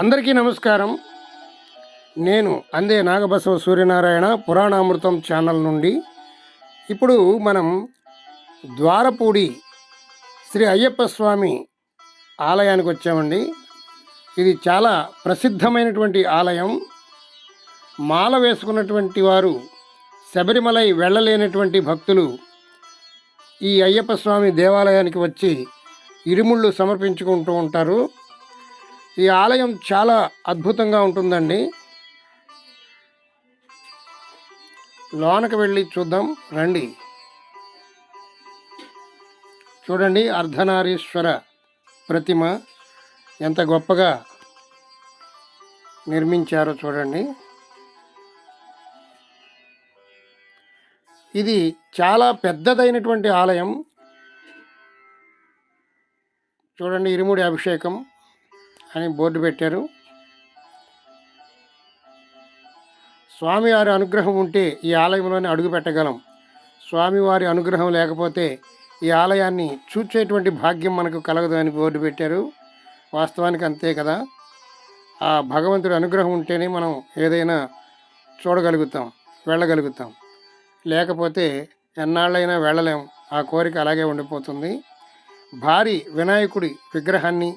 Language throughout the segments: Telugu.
అందరికీ నమస్కారం. నేను అందే నాగబసవ సూర్యనారాయణ పురాణామృతం ఛానల్ నుండి. ఇప్పుడు మనం ద్వారపూడి శ్రీ అయ్యప్ప స్వామి ఆలయానికి వచ్చామండి. ఇది చాలా ప్రసిద్ధమైనటువంటి ఆలయం. మాల వేసుకున్నటువంటి వారు శబరిమలై వెళ్ళలేనటువంటి భక్తులు ఈ అయ్యప్ప స్వామి దేవాలయానికి వచ్చి ఇరుముళ్ళు సమర్పించుకుంటూ ఉంటారు. ఈ ఆలయం చాలా అద్భుతంగా ఉంటుందండి. లోనకి వెళ్ళి చూద్దాం రండి. చూడండి అర్ధనారీశ్వర ప్రతిమ ఎంత గొప్పగా నిర్మించారో చూడండి. ఇది చాలా పెద్దదైనటువంటి ఆలయం. చూడండి ఇరుముడి అభిషేకం. అని బోర్డు పెట్టారు. స్వామివారి అనుగ్రహం ఉంటే ఈ ఆలయంలోనే అడుగు పెట్టగలం. స్వామివారి అనుగ్రహం లేకపోతే ఈ ఆలయాన్ని చూచేటువంటి భాగ్యం మనకు కలగదు అని బోర్డు పెట్టారు. వాస్తవానికి అంతే కదా. ఆ భగవంతుడి అనుగ్రహం ఉంటేనే మనం ఏదైనా చూడగలుగుతాం వెళ్ళగలుగుతాం. లేకపోతే ఎన్నాళ్ళైనా వెళ్ళలేం. ఆ కోరిక అలాగే ఉండిపోతుంది. భారీ వినాయకుడి విగ్రహాన్ని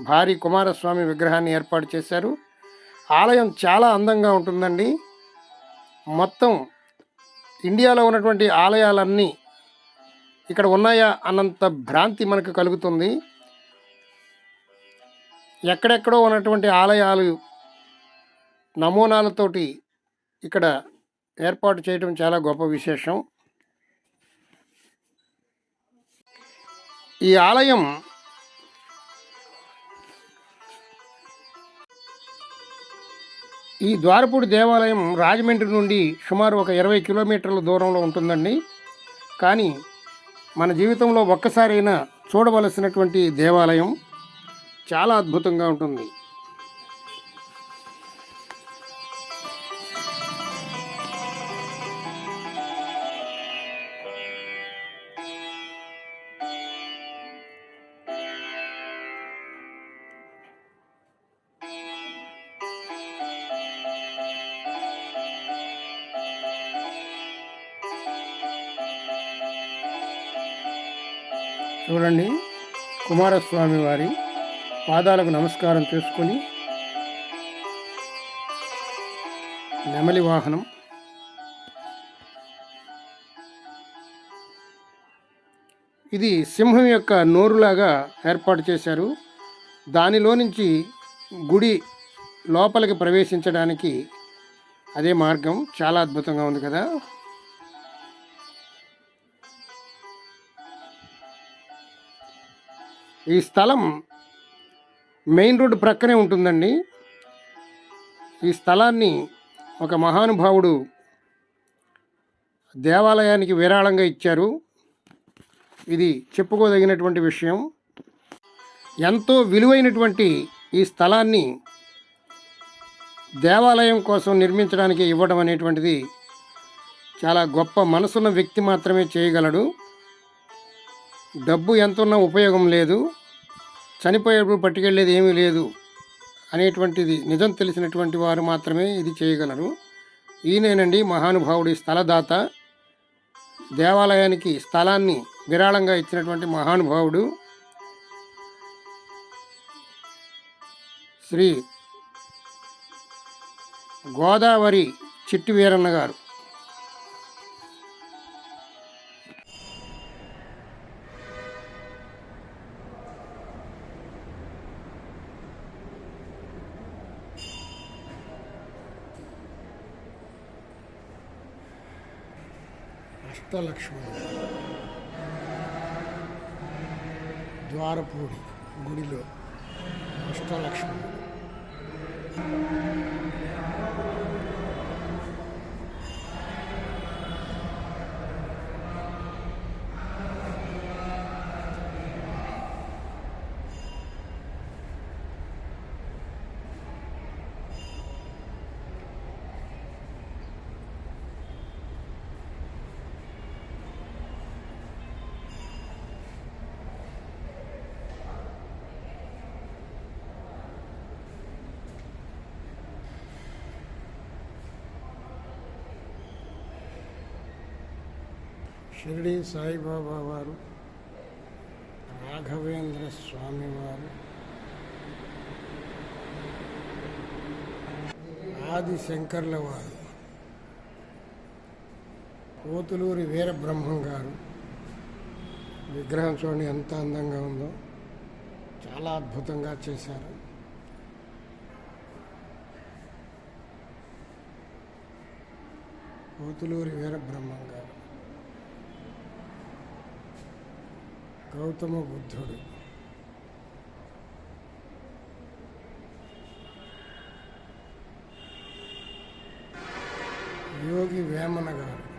భారీ కుమారస్వామి విగ్రహాన్ని ఏర్పాటు చేశారు. ఆలయం చాలా అందంగా ఉంటుందండి. మొత్తం ఇండియాలో ఉన్నటువంటి ఆలయాలన్నీ ఇక్కడ ఉన్నాయా అన్నంత భ్రాంతి మనకు కలుగుతుంది. ఎక్కడెక్కడో ఉన్నటువంటి ఆలయాలు నమూనాలతోటి ఇక్కడ ఏర్పాటు చేయడం చాలా గొప్ప విశేషం. ఈ ఆలయం ఈ ద్వారపూడి దేవాలయం రాజమండ్రి నుండి సుమారు ఒక ఇరవై కిలోమీటర్ల దూరంలో ఉంటుందండి. కానీ మన జీవితంలో ఒక్కసారైనా చూడవలసినటువంటి దేవాలయం చాలా అద్భుతంగా ఉంటుంది. చూడండి. కుమారస్వామి వారి పాదాలకు నమస్కారం చేసుకొని నెమలి వాహనం. ఇది సింహం యొక్క నోరులాగా ఏర్పాటు చేశారు. దానిలో నుంచి గుడి లోపలికి ప్రవేశించడానికి అదే మార్గం చాలా అద్భుతంగా ఉంది కదా. ఈ స్థలం మెయిన్ రోడ్డు ప్రక్కనే ఉంటుందండి. ఈ స్థలాన్ని ఒక మహానుభావుడు దేవాలయానికి విరాళంగా ఇచ్చారు. ఇది చెప్పుకోదగినటువంటి విషయం. ఎంతో విలువైనటువంటి ఈ స్థలాన్ని దేవాలయం కోసం నిర్మించడానికి ఇవ్వడం అనేటువంటిది చాలా గొప్ప మనసున్న వ్యక్తి మాత్రమే చేయగలడు. డబ్బు ఎంతున్నా ఉపయోగం లేదు చనిపోయేప్పుడు పట్టుకెళ్ళేది ఏమీ లేదు అనేటువంటిది నిజం తెలిసినటువంటి వారు మాత్రమే ఇది చేయగలరు. ఈయనేనండి మహానుభావుడి స్థలదాత. దేవాలయానికి స్థలాన్ని విరాళంగా ఇచ్చినటువంటి మహానుభావుడు శ్రీ గోదావరి చిట్టి వీరన్న గారు. అష్టలక్ష్మి ద్వారపూడి గుడిలో అష్టలక్ష్మి షిరిడి సాయిబాబా వారు రాఘవేంద్ర స్వామి వారు ఆది శంకర్ల వారు కోతులూరి వీరబ్రహ్మం గారు. విగ్రహం చూడండి ఎంత అందంగా ఉందో. చాలా అద్భుతంగా చేశారు. కోతులూరి వీరబ్రహ్మం గారు. గౌతమ బుద్ధుడు. యోగి వేమన గారు.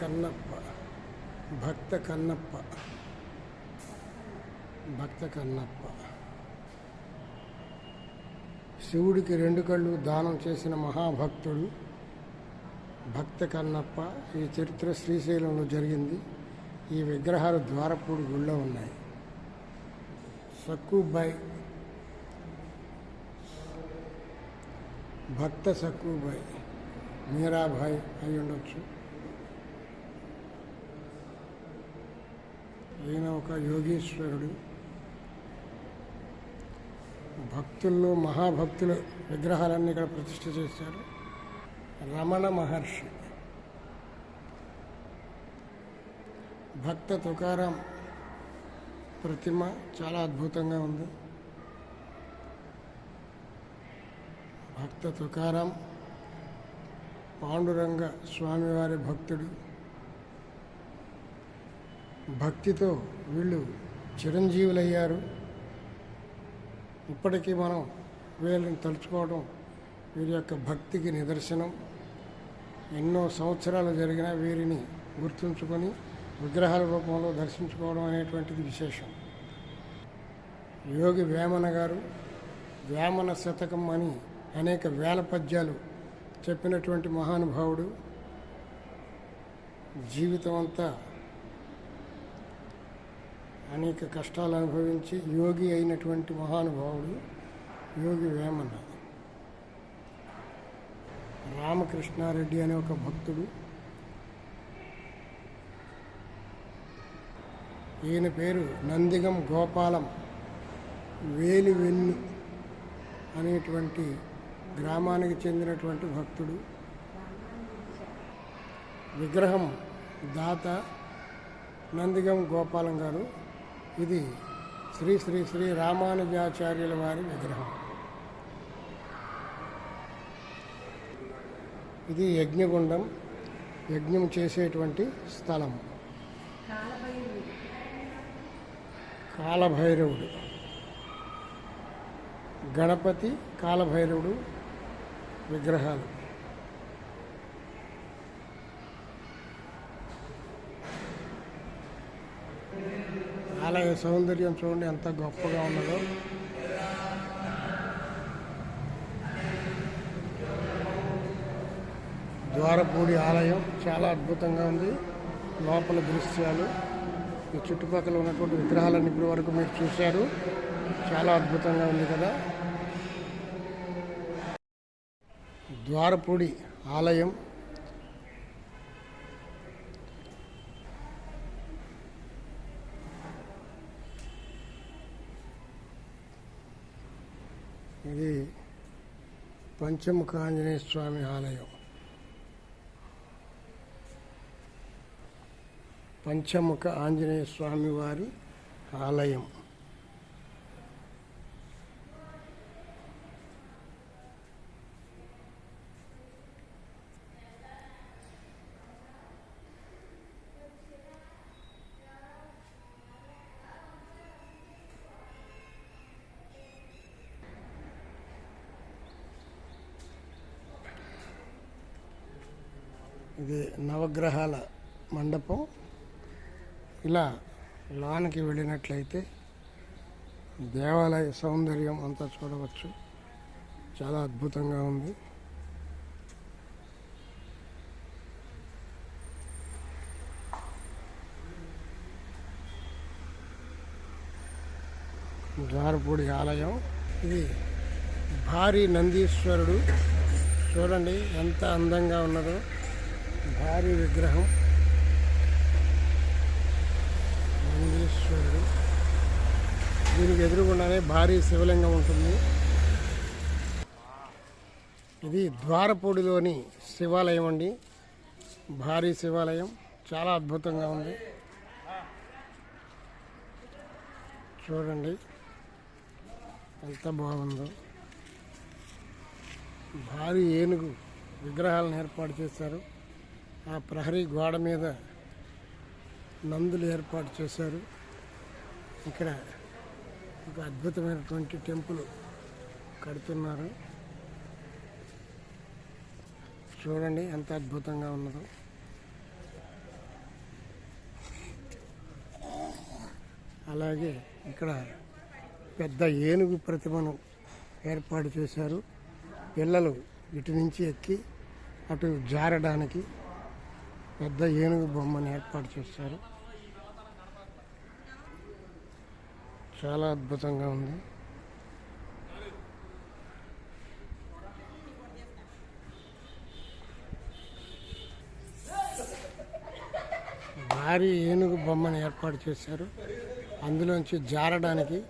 కన్నప్ప భక్త కన్నప్ప భక్త కన్నప్ప. శివుడికి రెండు కళ్ళు దానం చేసిన మహాభక్తుడు భక్త కన్నప్ప ఈ చరిత్ర శ్రీశైలంలో జరిగింది. ఈ విగ్రహాలు ద్వారపూడి గుళ్ళో ఉన్నాయి. సక్కుబాయ్ భక్త సక్కుబాయ్ మీరాభాయ్ అయి ఉండొచ్చు. ఈయన ఒక యోగీశ్వరుడు. భక్తుల్లో మహాభక్తులు విగ్రహాలన్నీ ఇక్కడ ప్రతిష్ఠ చేశారు. రమణ మహర్షి. భక్త తుకారాం ప్రతిమ చాలా అద్భుతంగా ఉంది. భక్త తుకారాం పాండురంగ స్వామివారి భక్తుడు. భక్తితో వీళ్ళు చిరంజీవులయ్యారు. ఇప్పటికీ మనం వీళ్ళని తలుచుకోవడం వీరి యొక్క భక్తికి నిదర్శనం ఎన్నో సంవత్సరాలు జరిగిన వీరిని గుర్తుంచుకొని విగ్రహాల రూపంలో దర్శించుకోవడం అనేటువంటిది విశేషం. యోగి వేమన గారు వేమన శతకం అని అనేక వేల పద్యాలు చెప్పినటువంటి మహానుభావుడు. జీవితం అంతా అనేక కష్టాలు అనుభవించి యోగి అయినటువంటి మహానుభావుడు యోగి వేమన రామకృష్ణారెడ్డి అనే ఒక భక్తుడు. ఈయన పేరు నందిగం గోపాలం వేలివెన్ను అనేటువంటి గ్రామానికి చెందినటువంటి భక్తుడు. విగ్రహం దాత నందిగం గోపాలం గారు. ఇది శ్రీ శ్రీ శ్రీ రామానుజాచార్యుల వారి విగ్రహం. ఇది యజ్ఞగుండం యజ్ఞం చేసేటువంటి స్థలం. కాలభైరవుడు. గణపతి కాలభైరవుడు విగ్రహాలు. ఆలయ సౌందర్యం చూడండి ఎంత గొప్పగా ఉన్నదో. ద్వారపూడి ఆలయం చాలా అద్భుతంగా ఉంది. లోపల దృశ్యాలు ఈ చుట్టుపక్కల ఉన్నటువంటి విగ్రహాలన్నీ ఇప్పటి వరకు మీరు చూశారు. చాలా అద్భుతంగా ఉంది కదా. ద్వారపూడి ఆలయం ఇది పంచముఖ ఆంజనేయ స్వామి ఆలయం. పంచముఖ ఆంజనేయ స్వామి వారి ఆలయం. ఇది నవగ్రహాల మండపం. ఇలా లోనికి వెళ్ళినట్లయితే దేవాలయ సౌందర్యం అంతా చూడవచ్చు. చాలా అద్భుతంగా ఉంది. ద్వారపూడి ఆలయం. ఇది భారీ నందీశ్వరుడు. చూడండి ఎంత అందంగా ఉన్నదో. భారీ విగ్రహం. మంగేశ్వరుడు దీనికి ఎదురుగుండానే భారీ శివలింగం ఉంటుంది. ఇది ద్వారపూడిలోని శివాలయం అండి. భారీ శివాలయం. చాలా అద్భుతంగా ఉంది. చూడండి. ఎంత బాగుందో. భారీ ఏనుగు విగ్రహాలను ఏర్పాటు చేశారు. ఆ ప్రహరీ గోడ మీద నందులు ఏర్పాటు చేశారు. ఇక్కడ ఒక అద్భుతమైనటువంటి టెంపుల్ కడుతున్నారు. చూడండి ఎంత అద్భుతంగా ఉన్నదో. అలాగే ఇక్కడ పెద్ద ఏనుగు ప్రతిమను ఏర్పాటు చేశారు. పిల్లలు ఇటు నుంచి ఎక్కి అటు జారడానికి పెద్ద ఏనుగు బొమ్మను ఏర్పాటు చేశారు. చాలా అద్భుతంగా ఉంది. భారీ ఏనుగు బొమ్మను ఏర్పాటు చేశారు. అందులోంచి జారడానికి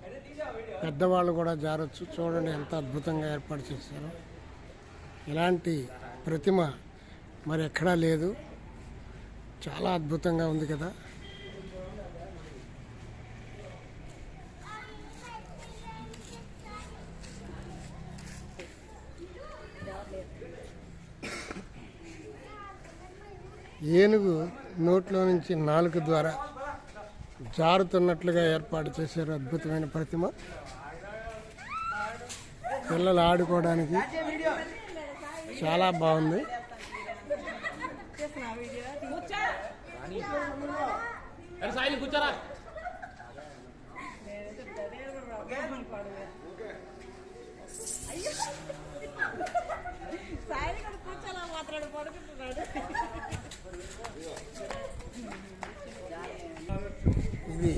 పెద్దవాళ్ళు కూడా జారొచ్చు. చూడండి ఎంత అద్భుతంగా ఏర్పాటు చేశారు. ఇలాంటి ప్రతిమ మరి ఎక్కడా లేదు. చాలా అద్భుతంగా ఉంది కదా. ఏనుగు నోట్లో నుంచి నాలుగు ద్వారా జారుతున్నట్లుగా ఏర్పాటు చేశారు అద్భుతమైన ప్రతిమ. పిల్లలు ఆడుకోవడానికి చాలా బాగుంది అరే సాయి కూర్చోరా సాయి కూర్చోలా మాత్రాడు పడుకుంటున్నాడు ఇది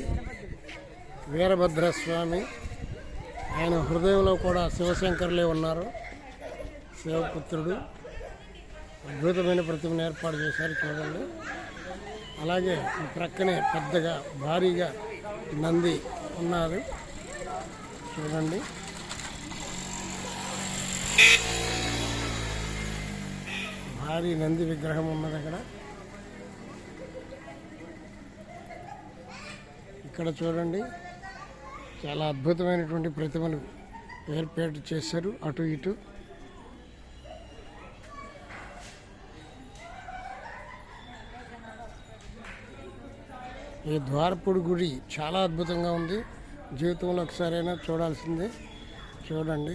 వీరభద్రస్వామి. ఆయన హృదయంలో కూడా శివశంకరులే ఉన్నారు. శివపుత్రుడు. అద్భుతమైన ప్రతిమను ఏర్పాటు చేశారు చూడండి. అలాగే ప్రక్కనే పెద్దగా భారీగా నంది ఉన్నారు. చూడండి. భారీ నంది విగ్రహం ఉన్నది అక్కడ. ఇక్కడ చూడండి. చాలా అద్భుతమైనటువంటి ప్రతిమలు ఏర్పాటు చేశారు అటు ఇటు. ఈ ద్వారపుడు గుడి చాలా అద్భుతంగా ఉంది. జీవితంలో ఒకసారైనా చూడాల్సిందే. చూడండి.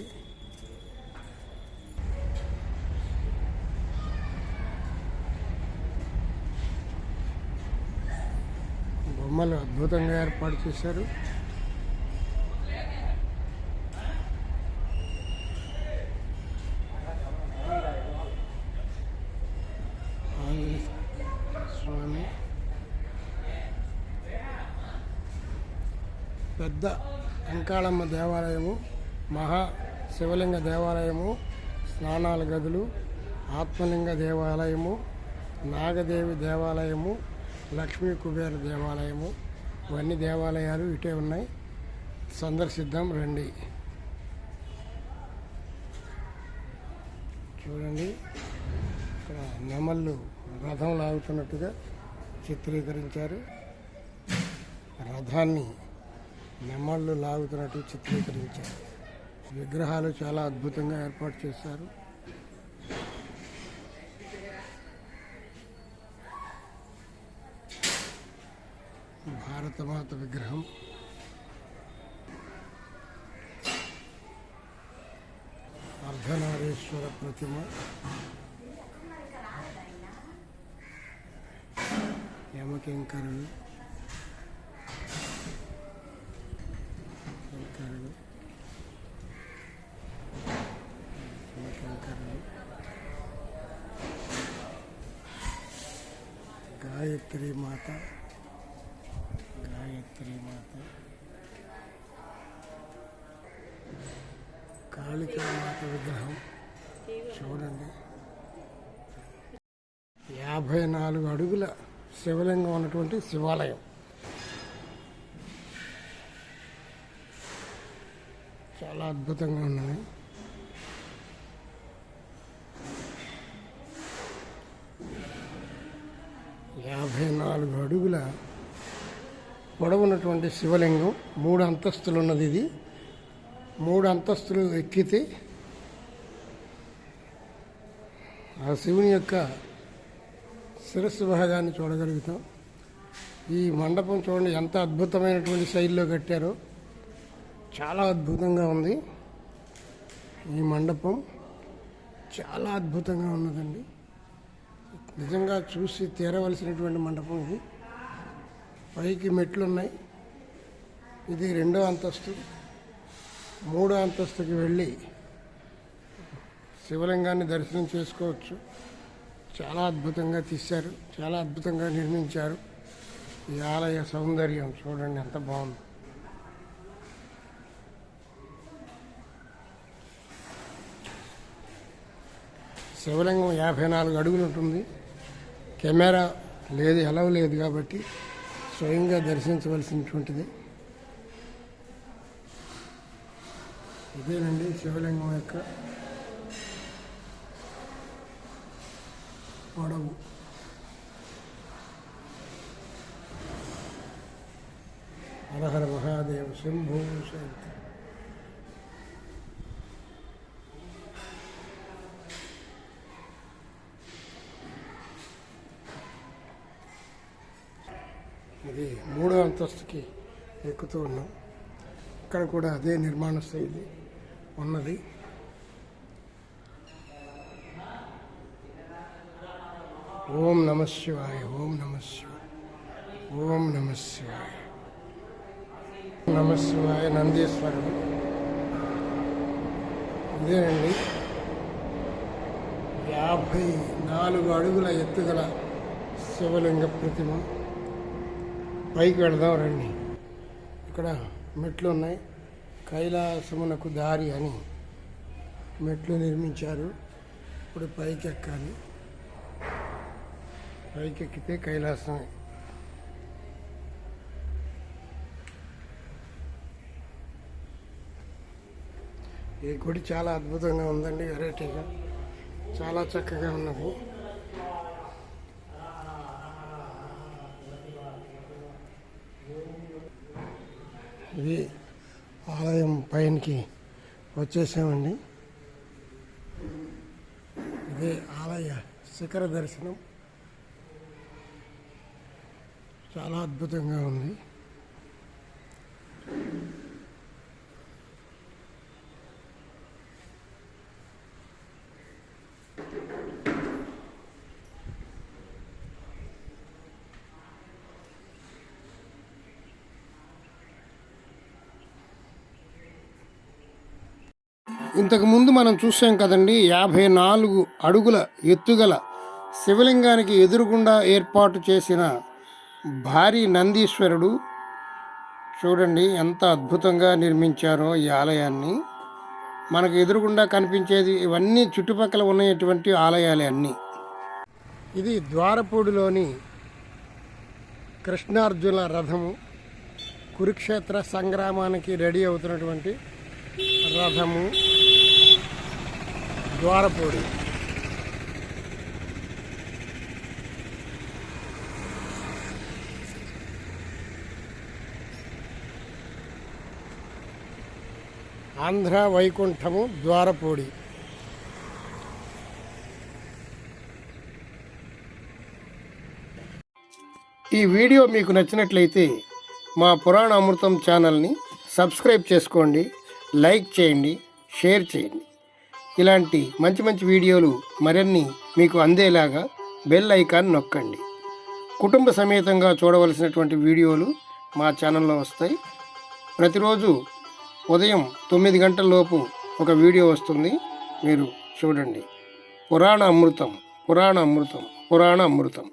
బొమ్మలు అద్భుతంగా ఏర్పాటు చేశారు. పెద్ద అంకాళమ్మ దేవాలయము మహా శివలింగ దేవాలయము స్నానాల గదులు ఆత్మలింగ దేవాలయము నాగదేవి దేవాలయము లక్ష్మీ కుబేర దేవాలయము. ఇవన్నీ దేవాలయాలు ఇటే ఉన్నాయి. సందర్శిద్దాం రండి. చూడండి. ఇక్కడ నెమళ్ళు రథం లాగుతున్నట్టుగా చిత్రీకరించారు. రథాన్ని నెమళ్ళు లాగుతున్నట్టు చిత్రీకరించారు. విగ్రహాలు చాలా అద్భుతంగా ఏర్పాటు చేశారు. భారతమాత విగ్రహం. అర్ధనారీశ్వర ప్రతిమ. యమకింకరులు కింకరులు యమకింకరులు గాయత్రి మాత గాయత్రి మాత. కాళికామాత విగ్రహం చూడండి. యాభై నాలుగు అడుగుల శివలింగం ఉన్నటువంటి శివాలయం. చాలా అద్భుతంగా ఉన్నాయి యాభై నాలుగు అడుగుల పొడవున్నటువంటి శివలింగం మూడు అంతస్తులు ఉన్నది ఇది. మూడు అంతస్తులు ఎక్కితే ఆ శివుని యొక్క శిరస్సు భాగాన్ని చూడగలుగుతాం. ఈ మండపం చూడండి ఎంత అద్భుతమైనటువంటి శైలిలో కట్టారో. చాలా అద్భుతంగా ఉంది. ఈ మండపం చాలా అద్భుతంగా ఉన్నదండి. నిజంగా చూసి తీరవలసినటువంటి మండపం ఇది. పైకి మెట్లు ఉన్నాయి ఇది రెండో అంతస్తు. మూడో అంతస్తుకి వెళ్ళి శివలింగాన్ని దర్శనం చేసుకోవచ్చు. చాలా అద్భుతంగా తీశారు. చాలా అద్భుతంగా నిర్మించారు. ఈ ఆలయ సౌందర్యం చూడండి ఎంత బాగుంది. శివలింగం యాభై నాలుగు అడుగులు ఉంటుంది. కెమెరా లేదు ఎలా లేదు కాబట్టి స్వయంగా దర్శించవలసినటువంటిది. ఇదేనండి శివలింగం యొక్క పొడవు. హరహర మహాదేవ శంభు శాంతి అది మూడో అంతస్తుకి ఎక్కుతూ ఉన్నాం. ఇక్కడ కూడా అదే నిర్మాణ శైలి ఉన్నది. ఓం నమ శివాయ ఓం నమ శివాయ ఓం నమ శివాయ. నమ శివాయ నందీశ్వరుడు ఇదేనండి. యాభై నాలుగు అడుగుల ఎత్తుగల శివలింగ ప్రతిమ. పైకి వెళదాం రండి. ఇక్కడ మెట్లు ఉన్నాయి. కైలాసమునకు దారి అని మెట్లు నిర్మించారు. ఇప్పుడు పైకి ఎక్కాలి పైకి ఎక్కితే కైలాసమే. ఈ గుడి చాలా అద్భుతంగా ఉందండి. వెరైటీగా. చాలా చక్కగా ఉన్నది. ఇది ఆలయం పైనకి వచ్చేసామండి. ఇది ఆలయ శిఖర దర్శనం. చాలా అద్భుతంగా ఉంది. ఇంతకుముందు మనం చూసాం కదండి యాభై నాలుగు అడుగుల ఎత్తుగల శివలింగానికి ఎదురుగుండా ఏర్పాటు చేసిన భారీ నందీశ్వరుడు చూడండి ఎంత అద్భుతంగా నిర్మించారో ఈ ఆలయాన్ని. మనకు ఎదురుగుండా కనిపించేది ఇవన్నీ చుట్టుపక్కల ఉన్నటువంటి ఆలయాలే అన్నీ. ఇది ద్వారపూడిలోని కృష్ణార్జున రథము కురుక్షేత్ర సంగ్రామానికి రెడీ అవుతున్నటువంటి రథము. ద్వారపూడి. ఆంధ్ర వైకుంఠము ద్వారపూడి. ఈ వీడియో మీకు నచ్చినట్లయితే మా పురాణ అమృతం ఛానల్ని సబ్స్క్రైబ్ చేసుకోండి లైక్ చేయండి షేర్ చేయండి. ఇలాంటి మంచి మంచి వీడియోలు మరిన్ని మీకు అందేలాగా బెల్ ఐకాన్ నొక్కండి. కుటుంబ సమేతంగా చూడవలసినటువంటి వీడియోలు మా ఛానల్లో వస్తాయి. ప్రతిరోజు ఉదయం తొమ్మిది గంటల లోపు ఒక వీడియో వస్తుంది. మీరు చూడండి. పురాణ అమృతం పురాణ అమృతం పురాణ అమృతం.